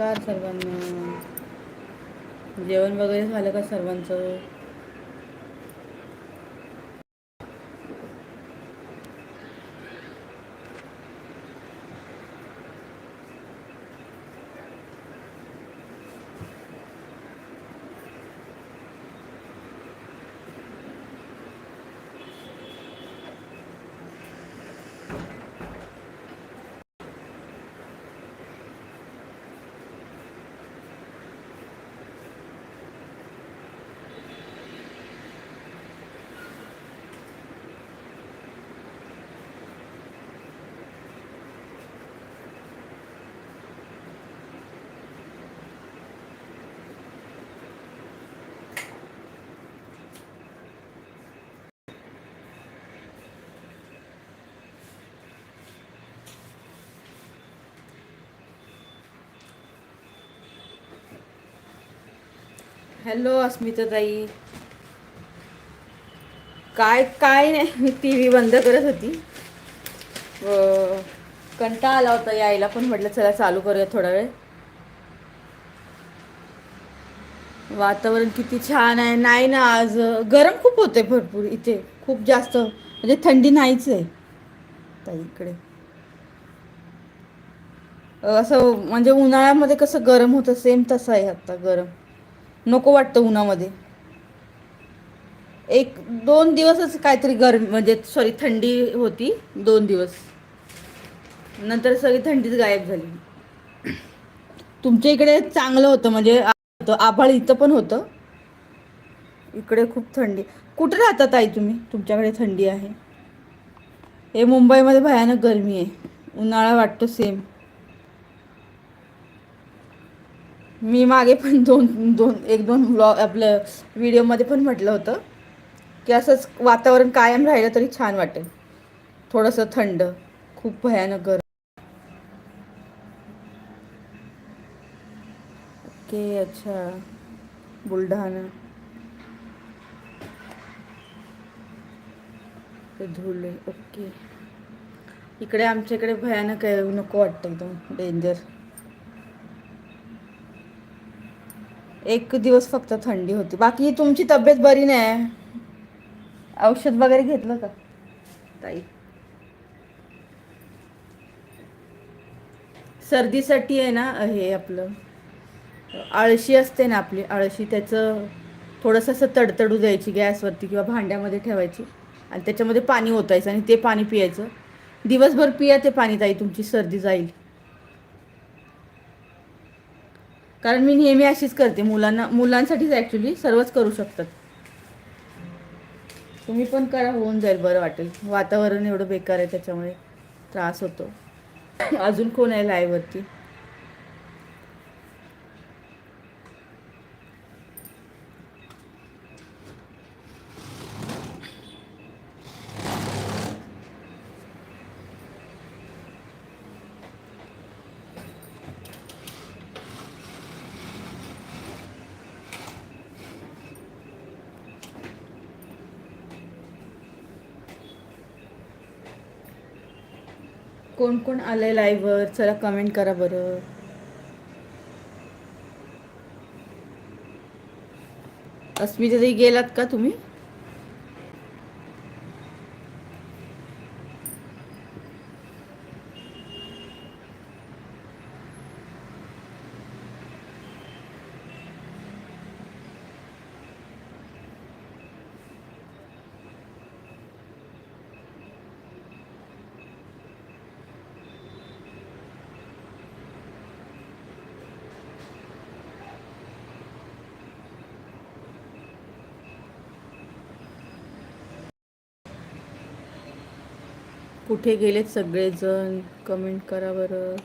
नमस्कार सर्वांना. जेवण वगैरे झालं का सर्वांचं? हॅलो अस्मिता ताई काय काय नाही मी टी व्ही बंद करत होती. कंटाळा आला होता यायला पण म्हटलं चला चालू करूया थोडा वेळ. वातावरण किती छान आहे. नाही ना आज गरम खूप होते भरपूर इथे. खूप जास्त म्हणजे थंडी नाहीच आहे. ताई इकडे. असं म्हणजे उन्हाळ्यामध्ये कसं गरम होतं सेम तसं आहे आता गरम. नको वाटतं उन्हामध्ये. एक दोन दिवसच काहीतरी गरम म्हणजे सॉरी थंडी होती दोन दिवस. नंतर सगळी थंडीच गायब झाली. तुमच्या इकडे चांगलं होतं म्हणजे होतं, आभाळ इथं पण होतं. इकडे खूप थंडी. कुठे राहतात आई तुम्ही? तुमच्याकडे थंडी आहे. हे मुंबईमध्ये भयानक गरमी आहे. उन्हाळा वाटतो सेम मी मागे पण दोन दोन एक दोन ब्लॉग आपलं व्हिडिओमध्ये पण म्हटलं होतं की असंच वातावरण कायम राहिलं तरी छान वाटेल. थोडंसं थंड खूप भयानक गरम ओके अच्छा. बुलढाणा. धुळे ओके. इकडे आमच्या इकडे भयानक आहे नको वाटतं एकदम डेंजर. एक दिवस फक्त थंडी होती. बाकी तुमची तब्येत बरी नाही. औषध वगैरे घेतलं का? ताई. सर्दीसाठी आहे ना हे आपलं. आळशी असते ना आपली आळशी त्याचं थोडंसं असं तडतडू द्यायची गॅसवरती किंवा भांड्यामध्ये ठेवायची. आणि त्याच्यामध्ये पाणी ओतायचं आणि ते पाणी पियायचं. दिवसभर पिया ते पाणी ताई तुमची सर्दी जाईल. कारण मी नेहमी अशीच करते. मुलांना मुलांसाठीच ॲक्च्युली सर्वच करू शकतात. तुम्ही पण करा होऊन जाईल बरं वाटेल. वातावरण एवढं बेकार आहे त्याच्यामुळे त्रास होतो. अजून कोण आहे लाईव्हवरती कोण कोण आलंय लाईव्हवर चला कमेंट करा बरं. अस्मिता गेलात का तुम्ही? कुठे गेलेत सगळेजण? कमेंट करा बरं.